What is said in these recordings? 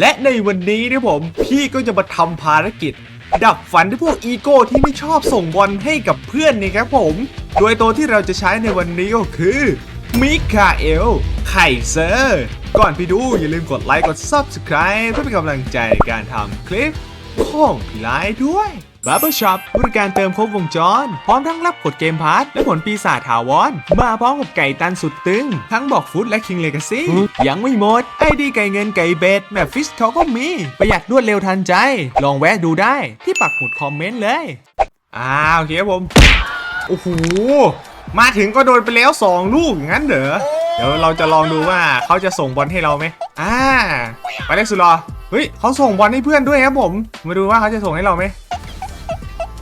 และในวันนี้นะผมพี่ก็จะมาทำภารกิจ ดับฝันที่พวกอีโก้ที่ไม่ชอบส่งบอลให้กับเพื่อนนี่ครับผม โดยตัวที่เราจะใช้ในวันนี้ก็คือมิคาเอล ไคเซอร์ ก่อนไปดูอย่าลืมกดไลค์กด Subscribe เพื่อเป็นกำลังใจในการทำคลิปของพี่ไลด้วย Barber Shop บริการเติมครบวงจร พร้อมทั้งรับกดเกมพาร์ทและผลปีศาจถาวร มาพร้อมกับไก่ตันสุดตึง ทั้งบอกฟุตและ King Legacy ยังไม่หมด ไอดีไก่เงินไก่เบสแบบฟิชเขาก็มี ประหยัดรวดเร็วทันใจ ลองแวะดูได้ที่ปักหมุดคอมเมนต์เลย อ้าวโอเคครับผม โอ้โห มาถึงก็โดนไปแล้ว 2 ลูกอย่างนั้นเหรอ เดี๋ยวเราจะลองดูว่าเขาจะส่งบอลให้เราไหมอ่าไปเลยสุดรอเฮ้ยเขาส่งบอลให้เพื่อนด้วยครับผม มาดูว่าเขาจะส่งให้เราไหม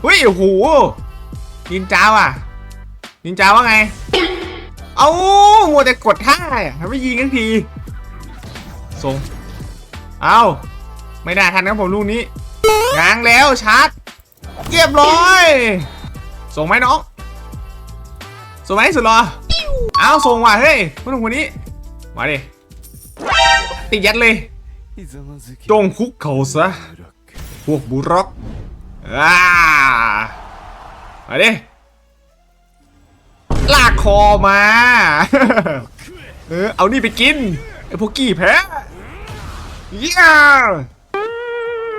เฮ้ยโอ้โหนินจาว่ะนินจาว่าไง เอามัวแต่กดท่าอะทำไม่ยิงกันทีส่งเอาไม่ได้ทันครับผมลูกนี้ง้างแล้วชาร์จเรียบร้อย ส่งไหมน้อง ส่งไหมสุดรอเอาส่งว่ะเฮ้ยพวกหนุ่มคนนี้ มาดิติดยัดเลย จงคุกเข่าซะ พวกบุร็อก อ่ามาดิลากคอมา เออ เอานี่ไปกิน ไอ้พวกกี้แพ้เย้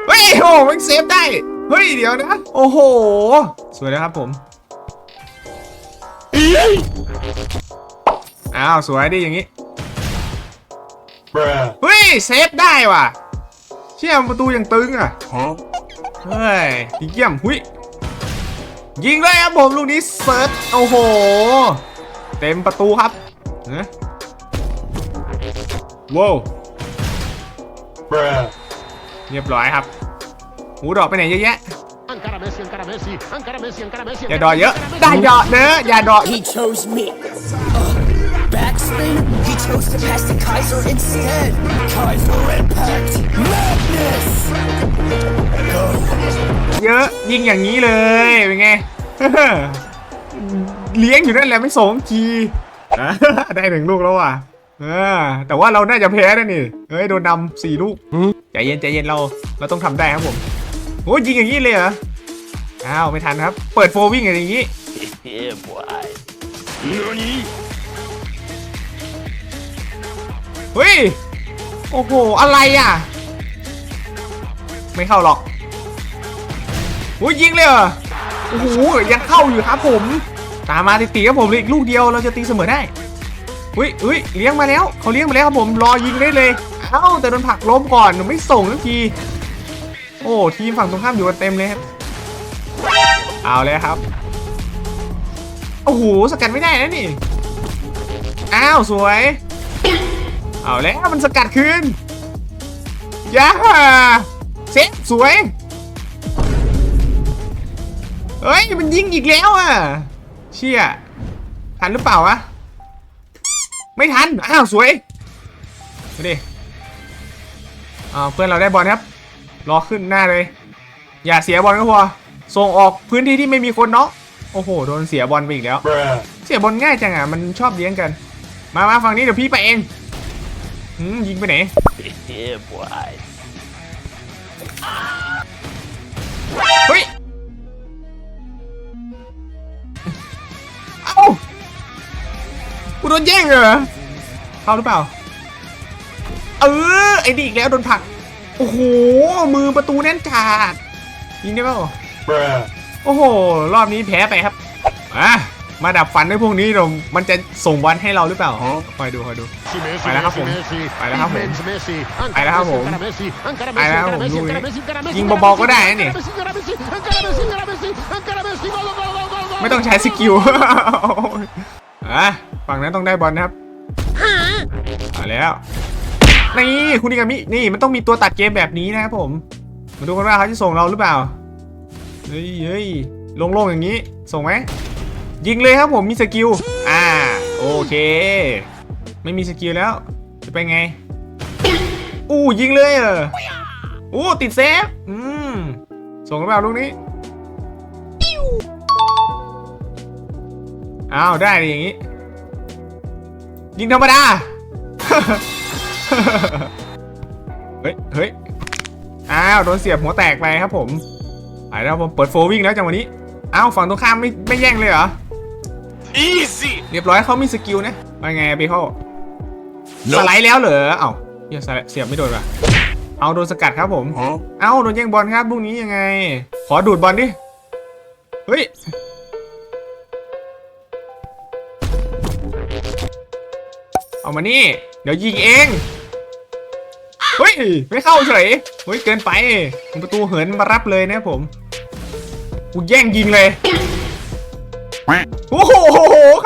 เฮ้ยโอ้มันเซฟได้ เฮ้ย เดี๋ยวนะ โอ้โห สวยนะครับผมอ้าว สวยดิอย่างนี้ เฮ้ย เซฟได้ว่ะ เชี่ยประตูยังตึงอะ เฮ้ยเยี่ยมหุยยิงได้ครับผมลูกนี้เซิร์ชโอ้โห เต็มประตูครับเนะว้าวเรียบร้อยครับ หูดอกไปไหนเยอะแยะอย่าดอเยอะ ได้ดอเนอะอย่าดอ He เยอะยิงอย่างนี้เลยเป็นไงเลี้ยงอยู่นั่นแหละไม่สองทีอะได้หนึ่งลูกแล้วว่ะเออแต่ว่าเราน่าจะแพ้นะนี่เฮ้ยโดนนำสี่ลูกใจเย็นใจเย็นเราเราต้องทำได้ครับผมโอ้ยยิงอย่างนี้เลยเหรออ้าวไม่ทันครับ เปิดโฟร์วิ่งอย่างนี้ Yeah, boy. Nani? เฮ้ยโอ้โหอะไรอะ ไม่เข้าหรอก โอ้ยยิงเลยเหรอโอ้โหยังเข้าอยู่ครับผม ตามมาติดๆครับผมเลยอีกลูกเดียวเราจะตีเสมอได้อุ้ยอุ้ยเลี้ยงมาแล้วเขาเลี้ยงมาแล้วครับผมรอยิงได้เลยเอ้าแต่โดนผลักล้มก่อนไม่ส่งทันทีโอ้ทีมฝั่งตรงข้ามอยู่กันเต็มเลยครับเอาเลยครับโอ้โหสกัดไม่ได้นะนี่อ้าวสวย เอาแล้วมันสกัดคืนย่าเซ็ตสวย เฮ้ยมันยิงอีกแล้วอะ เชี่ย ทันหรือเปล่าวะ ไม่ทัน อ้าวสวยมาดิอ้าเพื่อนเราได้บอลครับ รอขึ้นหน้าเลย อย่าเสียบอลก็พอ ส่งออกพื้นที่ที่ไม่มีคนเนาะ โอ้โห โดนเสียบอลไปอีกแล้ว เสียบอลง่ายจังอะ มันชอบเลี้ยงกัน มามาฝั่งนี้เดี๋ยวพี่ไปเองหืมยิงไปไหนเฮ้ย โดนแย่งเหรอ เข้าหรือเปล่า เออ ไอ้นี่อีกแล้วโดนผลัก โอ้โห มือประตูแน่นจัดยิงได้เปล่า Bruh. โอ้โห รอบนี้แพ้ไปครับอะมาดับฟันด้วยพวกนี้เรามันจะส่งบอลให้เราหรือเปล่าฮะคอยดูคอยดู Messi, Vai lá, Messi, Rafon. Messi. Vai lá, Rafon. Immens Messi, Vai lá, encara Rafon. Messi, encara Messi, encara Vai lá, Messi, Rafon, encara Messi, Luis. encara Messi, encara Messi, ยิง encara เบาๆ Messi, ก็ได้นะนี่ encara Messi, encara Messi, encara Messi, encara Messi, encara Messi, gol, gol, gol, gol, gol. ไม่ต้องใช้สกิลอะ ฝั่งนั้นต้องได้บอลนะครับเอาแล้วนี่คุณนิกามินี่มันต้องมีตัวตัดเกมแบบนี้นะครับผมมาดูกันว่าเขาจะส่งเราหรือเปล่าเฮ้ยเฮ้ยโล่งๆอย่างนี้ ส่งไหมยิงเลยครับผมมีสกิลอ่าโอเค ไม่มีสกิลแล้ว จะไปไงอู้ยิงเลยเหรออู้ติดเซฟอืมส่งหรือเปล่าลูกนี้อ้าวได้ดิอย่างนี้ ยิงธรรมดา เฮ้ย เฮ้ย อ้าว โดนเสียบหัวแตกไปครับผมไปแล้วผมเปิดโฟวิ่งแล้วจังหวะนี้ อ้าว ฝั่งตรงข้ามไม่ไม่แย่งเลยเหรอ Easy! เรียบร้อยเขามีสกิลนะว่าไงเบคอนสไลด์แล้วเหรอ เอ้าเหี้ยสไลด์เสียบไม่โดนว่ะเอาโดนสกัดครับผม Huh? เอ้าโดนแย่งบอลครับลูกนี้ยังไง ขอดูดบอลดิ เฮ้ย เอามานี่ เดี๋ยวยิงเอง เฮ้ย ไม่เข้าเฉย เฮ้ย เกินไปประตูเหินมารับเลยนะผม กูแย่งยิงเลย โอ้โห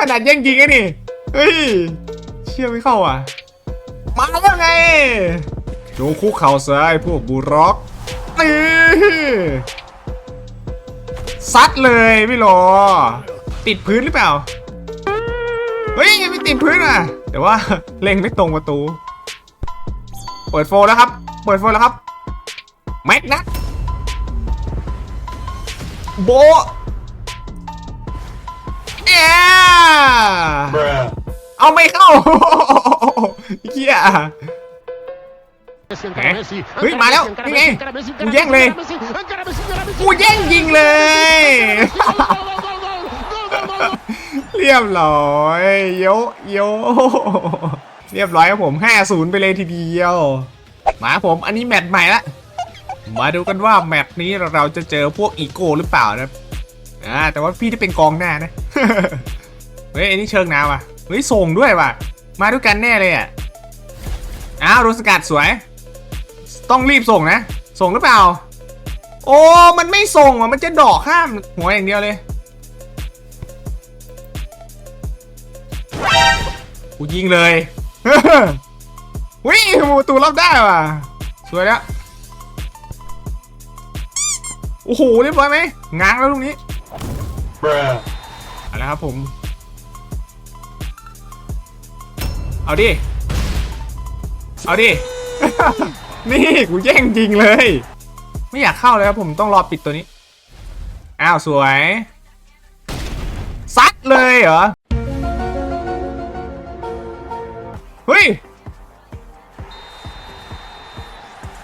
ขนาดแย่งยิงไอ้นี่ เฮ้ย เชื่อไม่เข้าอะ มาแล้วไงโจงคุกเข่าซ้ายพวกบูร็อกนี่ซัดเลยไม่รอติดพื้นหรือเปล่า เฮ้ยยังไม่ติดพื้นอะแต่ว่าเล็งไม่ตรงประตู เปิดโฟร์แล้วครับ เปิดโฟร์แล้วครับ แม็กนัทโบะเอ้ย Bruh. เอาไม่เข้าเฮีย Messi, encara Eh? Messi, Ui, encara mà đâu? Messi, encara Đi Messi, nghe. encara Messi, Ui, encara giang Messi, liền. encara Messi, encara Messi, encara Messi. กูแย่งยิงเลย เรียบร้อยโยโยเรียบร้อยครับผม 5-0 ไปเลยทีเดียว มาผมอันนี้แมตช์ใหม่ละ มาดูกันว่าแมตช์นี้เราจะเจอพวกอีโก้หรือเปล่านะอ่าแต่ว่าพี่ที่เป็นกองหน้านะ เฮ้ยอันนี้เชิงน้ำว่ะ เฮ้ยส่งด้วยว่ะ มาด้วยกันแน่เลยอะ อ้าวโดนสกัดสวย ต้องรีบส่งนะ ส่งหรือเปล่า โอ้ มันไม่ส่งอะ มันจะดอกข้ามหัวอย่างเดียวเลย กูยิงเลย วิ่งประตูรับได้ว่ะสวยแล้ว โอ้โหเรียบร้อยไหมง้างแล้วลูกนี้ Bruh. เอาละครับผม เอาดิ เอาดิ นี่กูแย่งจริงเลย ไม่อยากเข้าเลยครับผมต้องรอปิดตัวนี้ อ้าว สวย ซัดเลยเหรอ เฮ้ย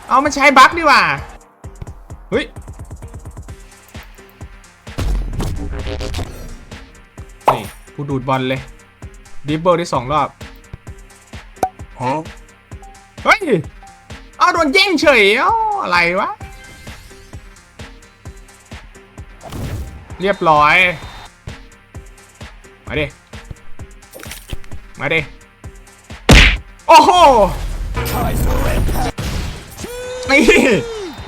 เอามันใช้บั๊กดีกว่า เฮ้ย นี่กูดูดบอลเลย ดิบเบิลได้สองรอบ Huh? เฮ้ย เอาโดนแย่งเฉยเอ้าอะไรวะ เรียบร้อย มาดิ มาดิโอ้โหนี่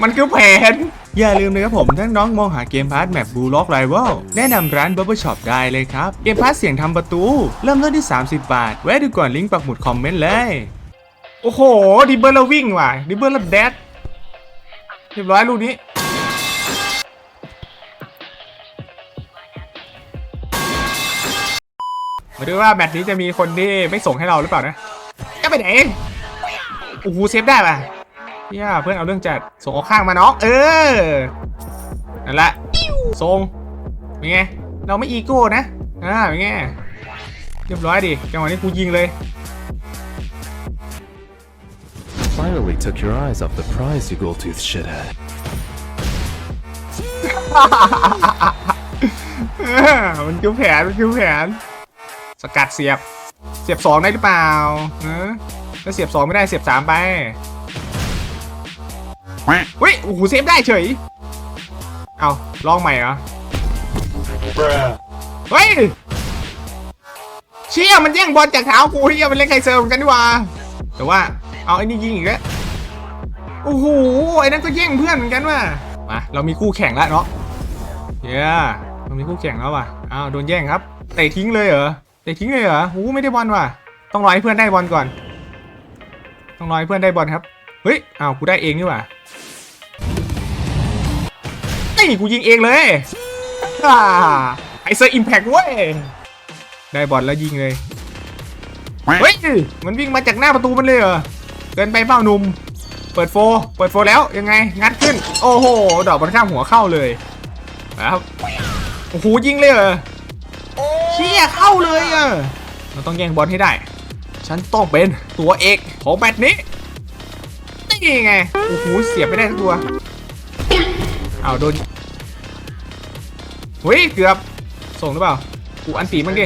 มันคือแผน อย่าลืมนะครับผมถ้าน้องมองหาเกมพาร์ทแมปบูล็อกไรวลแนะนำร้าน Bubble Shop ได้เลยครับ เกมพาร์ทเสียงทำประตู เริ่มต้นที่ 30 บาท แวะดูก่อนลิงก์ปักหมุดคอมเมนต์เลย โอ้โห ดิเบิลแล้ววิ่งว่ะ ดิเบิลแล้วแดดเรียบร้อยลูกนี้มาดูว่าแมตช์นี้จะมีคนที่ไม่ส่งให้เราหรือเปล่านะ ไปไหนโอ้โหเซฟได้ป่ะเฮียเพื่อนเอาเรื่องจัดส่งออกข้างมาน้องเออนั่นแหละส่งเป็นไงเราไม่อีโก้นะอ่าเป็นไงเรียบร้อยดิจังหวะนี้กูยิงเลย Finally took your eyes off the prize, you gold-toothed shithead. เออมันคือแผนมันคือแผน สกัดเสียบ เสียบสองได้หรือเปล่าเออ ถ้าเสียบสองไม่ได้เสียบสามไปเฮ้ยโอ้โหเซฟได้เฉย เอาลองใหม่เหรอ Bruh. เฮ้ยเชี่ยมันแย่งบอลจากเท้ากูที่มันเล่นไคเซอร์เหมือนกันดีกว่าแต่ว่าเอาไอ้นี่ยิงอีกแล้วโอ้โหไอ้นั่นก็แย่งเพื่อนเหมือนกันว่ะมาเรามีคู่แข่งแล้วเนาะเย้เรามีคู่แข่งแล้วว่ะอ้าวโดนแย่งครับเตะทิ้งเลยเหรอเตะทิ้งเลยเหรอโอ้ไม่ได้บอลว่ะต้องรอให้เพื่อนได้บอลก่อน ต้องรอให้เพื่อนได้บอลครับ เฮ้ยอ้าวกูได้เองนี่หว่านี่กูยิงเองเลยอไอเซอร์อิมแพกเว้ย ได้บอลแล้วยิงเลย เฮ้ย มันวิ่งมาจากหน้าประตูมันเลยเหรอ เกินไปเปล่าหนุ่ม เปิดโฟร์เปิดโฟร์แล้วยังไง งัดขึ้น โอ้โห ดอกบอลข้ามหัวเข้าเลยนะครับ โอ้โหยิงเลยเหรอ เชี่ยเข้าเลยอะ เราต้องแย่งบอลให้ได้ ฉันต้องเป็นตัวเอกของแมตช์นี้ นี่ไง โอ้โห เสียไม่ได้ทั้งตัว เอาโดนเฮ้ย เกือบ ส่งหรือเปล่า กูอันตีมันดิ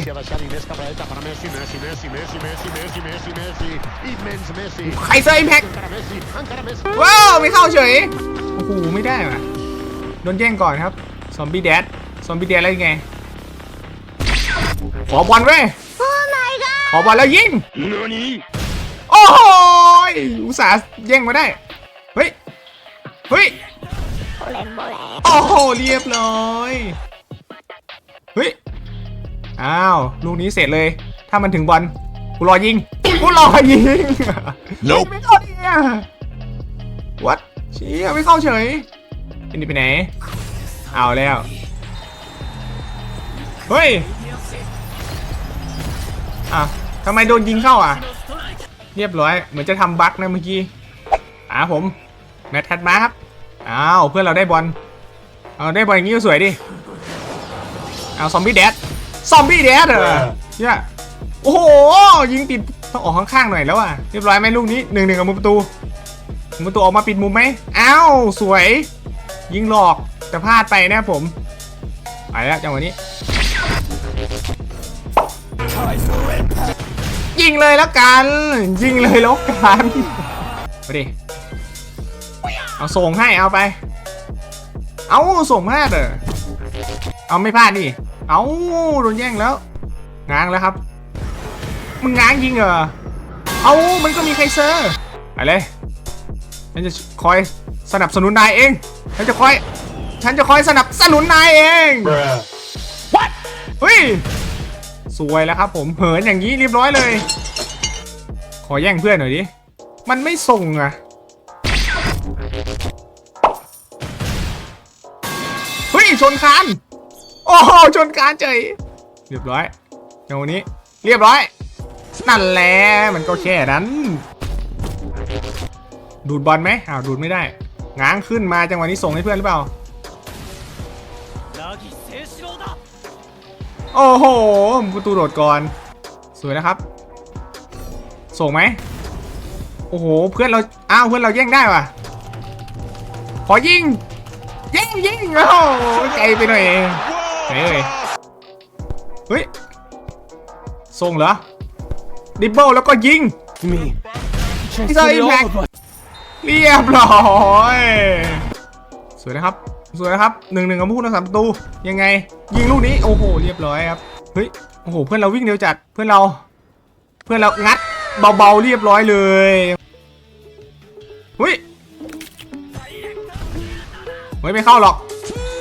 ใครเซอร์อิมแพ็กว้าว ไม่เข้าเฉย โอ้โห ไม่ได้ว่ะ โดนแย่งก่อนครับ ซอมบี้แดด ซอมบี้แดดอะไรไง ขอบอลเว้ย ขอบอลแล้วยิง Nani? โอ้โหยอุตส่าห์แย่งมาได้ เฮ้ย เฮ้ยโอ้โห เรียบร้อย เฮ้ย อ้าว ลูกนี้เสร็จเลย ถ้ามันถึงบอลกูรอยิงกูรอยิง Nope ไม่เข้าเนี่ยวัดเชี่ยไม่เข้าเฉยอันนี้ไปไหน เอาแล้ว เฮ้ย อะทำไมโดนยิงเข้าอะ เรียบร้อย เหมือนจะทำบั๊กนะเมื่อกี้อ่าผม แมทแทดมาครับ อ้าว เพื่อนเราได้บอล เอาได้บอลอย่างนี้ก็สวยดิ เอาซอมบี้แดด ซอมบี้แดดเหรอเนี่ยโอ้โห ยิงติดต้องออกข้างๆหน่อยแล้วอะ เรียบร้อยไหมลูกนี้หนึ่งหนึ่งกับมุมประตู มุมประตูออกมาปิดมุมไหมอ้าวสวย ยิงหลอกแต่พลาดไปนะครับผมไปแล้วจังหวะนี้ Kaiser Impact! ยิงเลยแล้วกัน ยิงเลยแล้วกันไปดิเอาส่งให้เอาไป เอาส่งพลาดเหรอเอาไม่พลาดดิเอาโดนแย่งแล้วง้างแล้วครับ มึงง้างยิงเหรอเอามันก็มีใครเซอร์ไปเลยฉันจะคอยสนับสนุนนายเองฉันจะคอย ฉันจะคอยสนับสนุนนายเอง Bruh. เฮ้ย สวยแล้วครับผมเหินอย่างนี้เรียบร้อยเลย ขอแย่งเพื่อนหน่อยดิ มันไม่ส่งอะเฮ้ยชนคานโอ้โหชนคานเฉยเรียบร้อยเดี๋ยววันนี้ เรียบร้อย นั่นแหละมันก็แค่นั้น ดูดบอลไหมอ้าวดูดไม่ได้ง้างขึ้นมาจังหวะนี้ส่งให้เพื่อนหรือเปล่า โอ้โหประตูโดดก่อน สวยนะครับ ส่งไหม โอ้โห เพื่อนเรา อ้าว เพื่อนเราแย่งได้ว่ะ ขอยิง ยิงยิงโอ้โหไกลไปหน่อยไหนเอ่ยเฮ้ย ส่งเหรอ ดิบเบิลแล้วก็ยิง Me. He's already back. เรียบร้อย สวยนะครับ สวยนะครับหนึ่งหนึ่งกับผู้รักษาประตูยังไง ยิงลูกนี้โอ้โหเรียบร้อยครับเฮ้ยโอ้โหเพื่อนเราวิ่งเร็วจัดเพื่อนเรา เพื่อนเรางัดเบาๆเรียบร้อยเลยเฮ้ยเฮ้ยไม่เข้าหรอก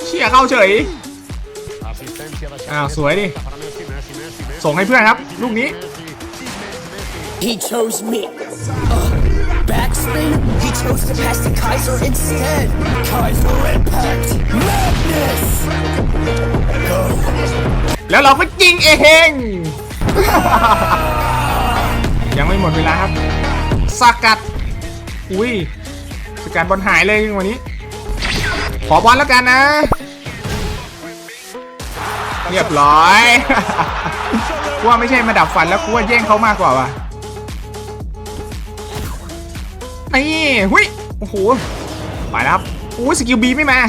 เชี่ยเข้าเฉย Assistenza lasciare Ah, su, Edi. para Messi, Messi, Messi, Messi. ส่งให้เพื่อนครับ ลูกนี้ backspin? He chose to pass to Kaiser instead. Kaiser Impact! Madness! Go! แล้วเราก็ยิงเองยังไม่หมดเวลาครับ สกัด อุ้ย สกัดบอลหายเลยวันนี้ ขอบอลแล้วกันนะ เรียบร้อย กูว่าไม่ใช่มาดับฟันแล้วกูว่าแย่งเขามากกว่าว่ะ นี่หุยโอ้โหไปแล้วครับโอ้ยสกิลบีไม่มา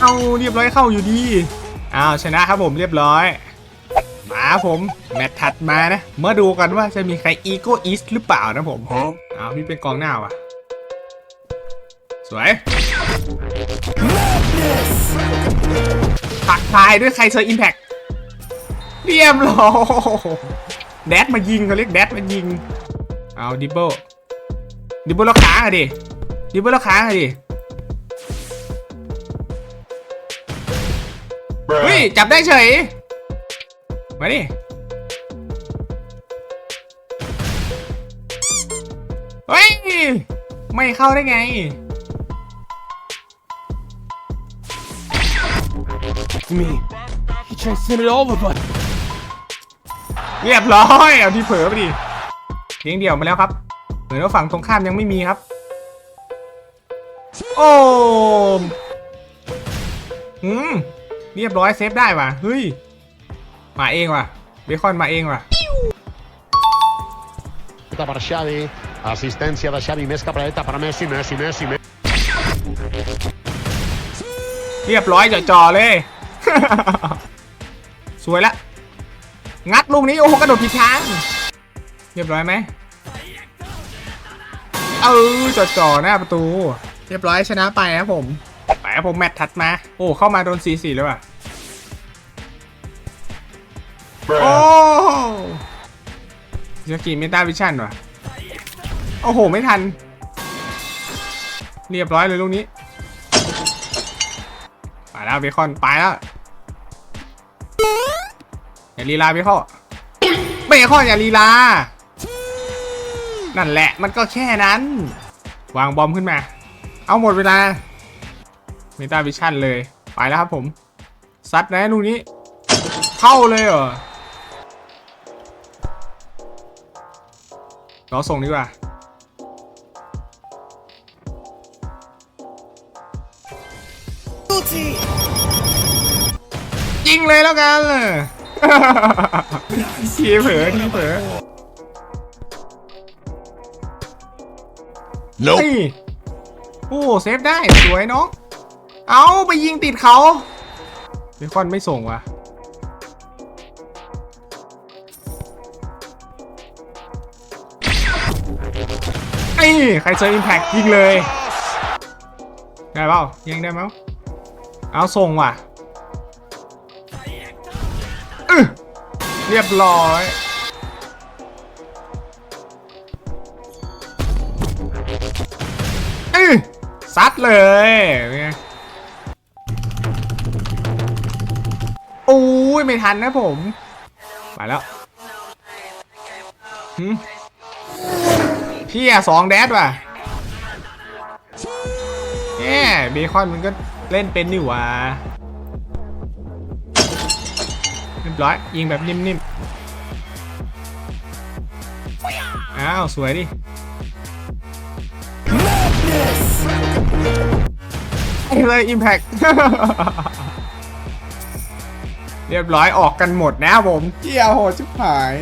เอาเรียบร้อยเข้าอยู่ดีอ้าวชนะครับผมเรียบร้อยมาผมแมตช์ถัดมานะเมื่อดูกันว่าจะมีใครอีโกอีสหรือเปล่านะผมอ้าวพี่เป็นกองหน้าว่ะ สวยผักทายด้วยใครเซอร์อิมแพคเรียบร้อยแดดมายิงเขาเรียกแดดมายิง เอาดิบเบิล ดิบเบิลแล้วค้างอะดิดิบเบิลแล้วค้างอะดิเฮ้ย Bruh. จับได้เฉยมาดิเฮ้ยไม่เข้าได้ไง Me. He tried to send it over, but เรียบร้อย เอาที่เผลอไปดิเลี้ยงเดี่ยวมาแล้วครับเห มือนว่าฝั่งตรงข้ามยังไม่มีครับ โอ้อืมเรียบร้อยเซฟได้ว่ะเฮ้ย มาเองว่ะ เบคอนมาเองว่ะ Da para Xavi. Assistència de Xavi, més cap a la dreta per a Messi, Messi, Messi, Messi. เรียบร้อยจ่อๆเลย สวยละ งัดลูกนี้ โอ้โหกระโดดผิดทาง เรียบร้อยไหม เออจ่อๆหน้าประตู เรียบร้อยชนะไปครับผมไปครับผมแมตช์ถัดมา โอ้เข้ามาโดนสีสีเลยว่ะโอ้ Bruh. ยากิเมตาวิชั่นว่ะ โอ้โห ไม่ทัน เรียบร้อยเลยลูกนี้ไปแล้วเบคอน ไปแล้ว อย่าลีลาเบคอนเบคอนอย่าลีลา นั่นแหละมันก็แค่นั้น วางบอมขึ้นมา เอาหมดเวลาเมตาวิชั่นเลย ไปแล้วครับผม ซัดนะลูกนี้ เข้าเลยเหรอรอส่งดีกว่ายิงเลยแล้วกันทีเผลอทีเผลอ Nope. นี่โอ้เซฟได้สวยน้อง เอาไปยิงติดเขาเบคอนไม่ส่งว่ะนี่ใครเจออิมแพคยิงเลย ได้เปล่ายิงได้ไหมเอาส่งว่ะเรียบร้อย ซัดเลยโอ้ยไม่ทันนะผมไปแล้วพี่อะสองแดดว่ะแง่เบคอนมันก็เล่นเป็นนี่หว่าเรียบร้อยยิงแบบนิ่มๆ อ้าว สวยดิ ไอ้เลยอิมแพคเรียบร้อยออกกันหมดนะผมเกียวโหดชิบหาย